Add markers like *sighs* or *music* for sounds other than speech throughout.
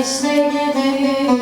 İşte gidiyorum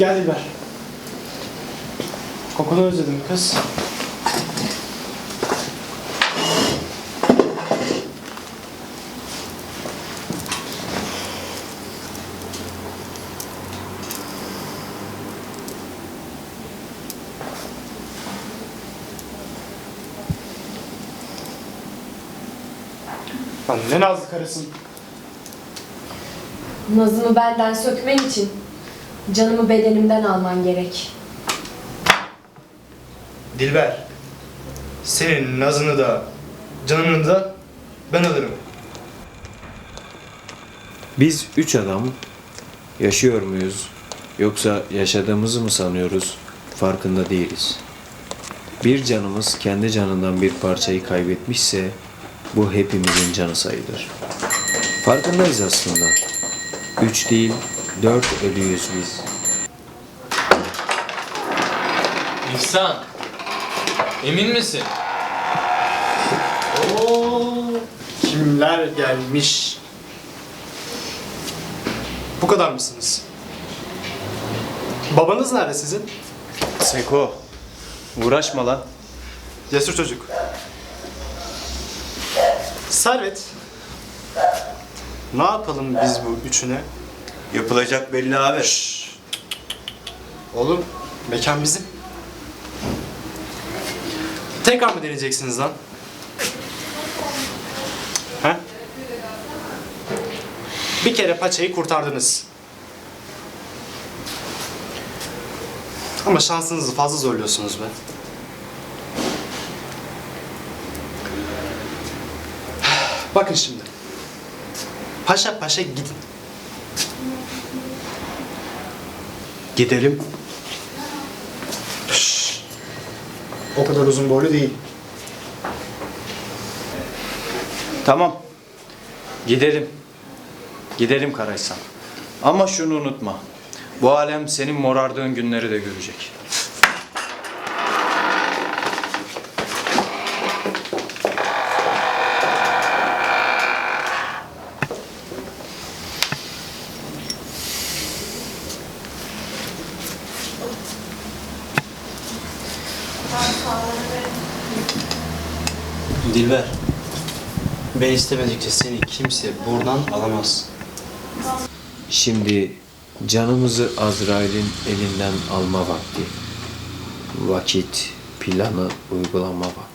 Gel Dilber. Kokunu özledim kız. Ne nazlı karısın. Nazımı benden sökmen için canımı bedenimden alman gerek. Dilber, senin nazını da canını da ben alırım. Biz üç adam yaşıyor muyuz yoksa yaşadığımızı mı sanıyoruz farkında değiliz. Bir canımız kendi canından bir parçayı kaybetmişse bu hepimizin canı sayılır. Farkındayız aslında. Üç değil dört ölüyüz biz. İhsan, emin misin? Oo, kimler gelmiş? Bu kadar mısınız? Babanız nerede sizin? Seko uğraşma lan. Cesur çocuk. Servet. Ne yapalım biz bu üçüne? Yapılacak belli abi. Oğlum, mekan bizim. Tekrar mı deneyeceksiniz lan? He? Bir kere paçayı kurtardınız. Ama şansınızı fazla zorluyorsunuz be. *sighs* Bakın şimdi. Paşa paşa gidin. Gidelim. O kadar uzun boylu değil. Tamam. Gidelim. Gidelim Karaysam. Ama şunu unutma. Bu alem senin morardığın günleri de görecek. Dilber, ben istemedikçe seni kimse buradan alamaz. Şimdi canımızı Azrail'in elinden alma vakti. Vakit planı uygulama vakti.